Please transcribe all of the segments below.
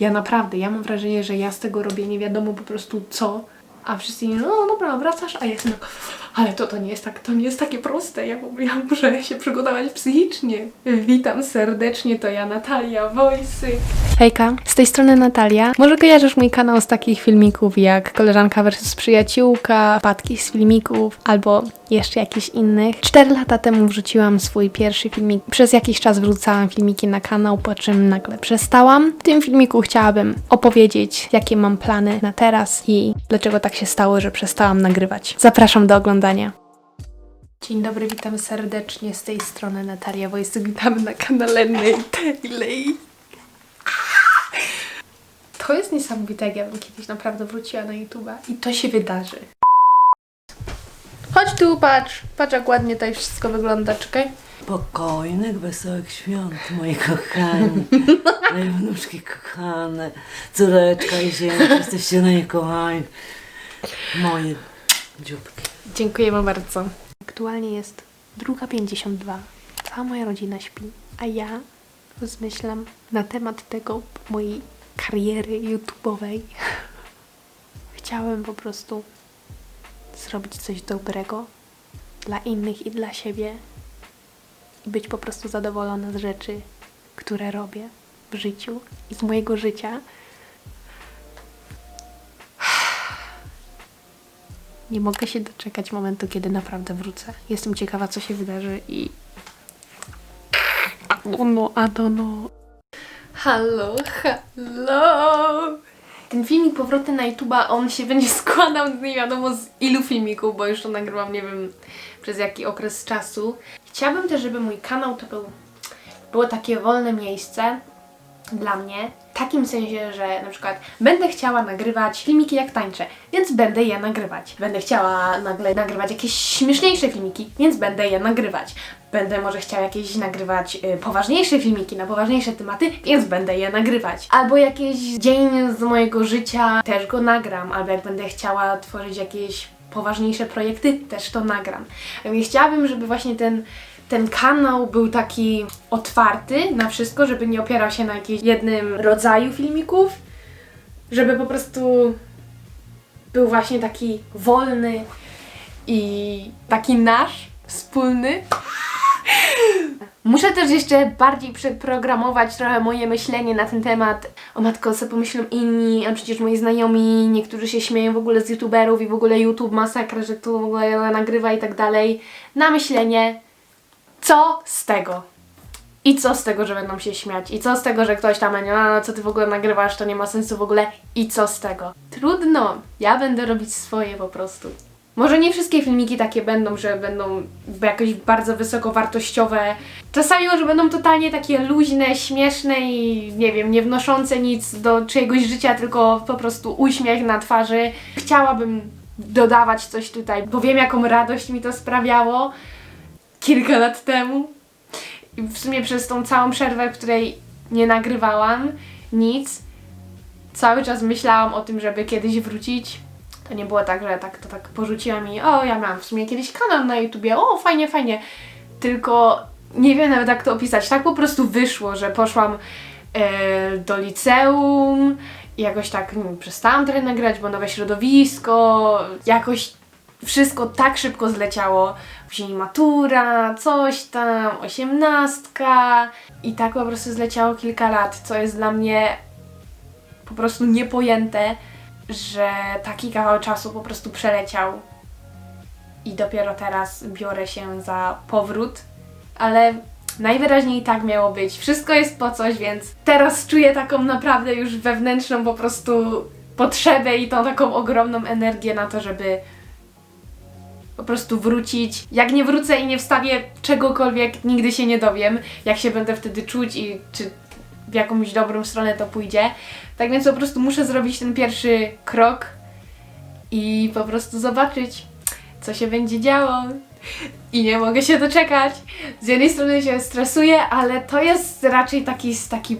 Ja naprawdę, ja mam wrażenie, że ja z tego robię nie wiadomo po prostu co, a wszyscy nie, no dobra, wracasz, a ja jestem tak, ale to, to nie jest tak, to nie jest takie proste, ja, ja muszę się przygotować psychicznie. Witam serdecznie, to ja Natalia Wojsyk. Hejka, z tej strony Natalia. Może kojarzysz mój kanał z takich filmików jak koleżanka versus przyjaciółka, padki z filmików albo jeszcze jakichś innych. Cztery lata temu wrzuciłam swój pierwszy filmik. Przez jakiś czas wrzucałam filmiki na kanał, po czym nagle przestałam. W tym filmiku chciałabym opowiedzieć, jakie mam plany na teraz i dlaczego tak się stało, że przestałam nagrywać. Zapraszam do oglądania. Dzień dobry, witam serdecznie z tej strony Natalia Wojsyk. Witamy na kanale Natalie. To jest niesamowite, jak ja bym kiedyś naprawdę wróciła na YouTube'a i to się wydarzy. Chodź tu, patrz. Patrz, jak ładnie tutaj wszystko wygląda, czekaj. Spokojnych, wesołych świąt, moi kochani. Moje wnuczki kochane. Córeczka i ziemia, jesteście najkochani. Moje dzióbki. Dziękuję Wam bardzo. Aktualnie jest druga 52. Cała moja rodzina śpi, a ja rozmyślam na temat tego mojej kariery YouTube'owej. Chciałem po prostu zrobić coś dobrego dla innych i dla siebie i być po prostu zadowolona z rzeczy, które robię w życiu i z mojego życia. Nie mogę się doczekać momentu, kiedy naprawdę wrócę. Jestem ciekawa, co się wydarzy i. No, a no, no. Halo, halo! Ten filmik powroty na YouTube'a, on się będzie składał nie wiadomo z ilu filmików, bo już to nagrywam nie wiem przez jaki okres czasu. Chciałabym też, żeby mój kanał to był, było takie wolne miejsce dla mnie. Takim sensie, że na przykład będę chciała nagrywać filmiki jak tańczę, więc będę je nagrywać. Będę chciała nagle nagrywać jakieś śmieszniejsze filmiki, więc będę je nagrywać. Będę może chciała jakieś nagrywać y, poważniejsze filmiki na poważniejsze tematy, więc będę je nagrywać. Albo jakiś dzień z mojego życia też go nagram, albo jak będę chciała tworzyć jakieś poważniejsze projekty, też to nagram. Chciałabym, żeby właśnie ten ten kanał był taki otwarty na wszystko, żeby nie opierał się na jakimś jednym rodzaju filmików, żeby po prostu był właśnie taki wolny i taki nasz, wspólny. Muszę też jeszcze bardziej przeprogramować trochę moje myślenie na ten temat. O matko, co pomyślą inni, a przecież moi znajomi, niektórzy się śmieją w ogóle z youtuberów i w ogóle YouTube masakra, że tu w ogóle nagrywa i tak dalej. Na myślenie, co z tego? I co z tego, że będą się śmiać? I co z tego, że ktoś tam będzie, a co ty w ogóle nagrywasz, to nie ma sensu w ogóle? I co z tego? Trudno, ja będę robić swoje po prostu. Może nie wszystkie filmiki takie będą, że będą jakoś bardzo wysokowartościowe. Czasami może będą totalnie takie luźne, śmieszne i nie wiem, nie wnoszące nic do czyjegoś życia, tylko po prostu uśmiech na twarzy. Chciałabym dodawać coś tutaj, bo wiem jaką radość mi to sprawiało kilka lat temu. I w sumie przez tą całą przerwę, w której nie nagrywałam nic, cały czas myślałam o tym, żeby kiedyś wrócić. To nie było tak, że tak to tak porzuciłam i o, ja miałam w sumie kiedyś kanał na YouTubie, o, fajnie, fajnie. Tylko nie wiem nawet jak to opisać. Tak po prostu wyszło, że poszłam e, do liceum jakoś tak nie przestałam trochę nagrać, bo nowe środowisko, jakoś wszystko tak szybko zleciało. Później matura, coś tam, osiemnastka i tak po prostu zleciało kilka lat, co jest dla mnie po prostu niepojęte, że taki kawał czasu po prostu przeleciał i dopiero teraz biorę się za powrót, ale najwyraźniej tak miało być. Wszystko jest po coś, więc teraz czuję taką naprawdę już wewnętrzną po prostu potrzebę i tą taką ogromną energię na to, żeby po prostu wrócić. Jak nie wrócę i nie wstawię czegokolwiek, nigdy się nie dowiem, jak się będę wtedy czuć i czy w jakąś dobrą stronę to pójdzie. Tak więc po prostu muszę zrobić ten pierwszy krok i po prostu zobaczyć, co się będzie działo. I nie mogę się doczekać. Z jednej strony się stresuję, ale to jest raczej taki, taki,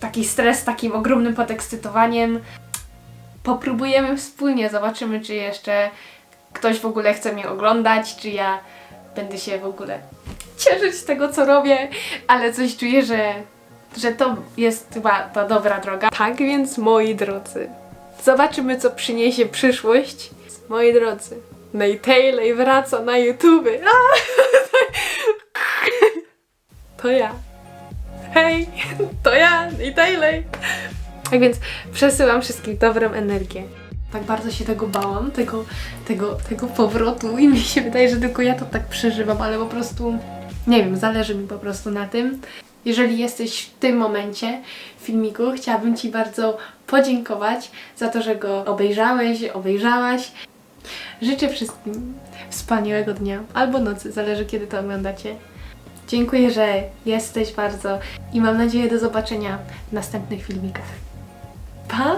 taki stres takim ogromnym podekscytowaniem. Popróbujemy wspólnie, zobaczymy, czy jeszcze ktoś w ogóle chce mnie oglądać, czy ja będę się w ogóle cieszyć z tego, co robię, ale coś czuję, że że to jest chyba ta dobra droga. Tak więc, moi drodzy, zobaczymy, co przyniesie przyszłość. Moi drodzy, Nate Taylor wraca na YouTube. To ja. Hej, to ja, Nate Taylor. Tak więc przesyłam wszystkim dobrą energię. Tak bardzo się tego bałam, tego, tego, tego powrotu i mi się wydaje, że tylko ja to tak przeżywam, ale po prostu nie wiem, zależy mi po prostu na tym. Jeżeli jesteś w tym momencie filmiku, chciałabym Ci bardzo podziękować za to, że go obejrzałeś, obejrzałaś. Życzę wszystkim wspaniałego dnia albo nocy, zależy kiedy to oglądacie. Dziękuję, że jesteś bardzo i mam nadzieję do zobaczenia w następnych filmikach. Pa!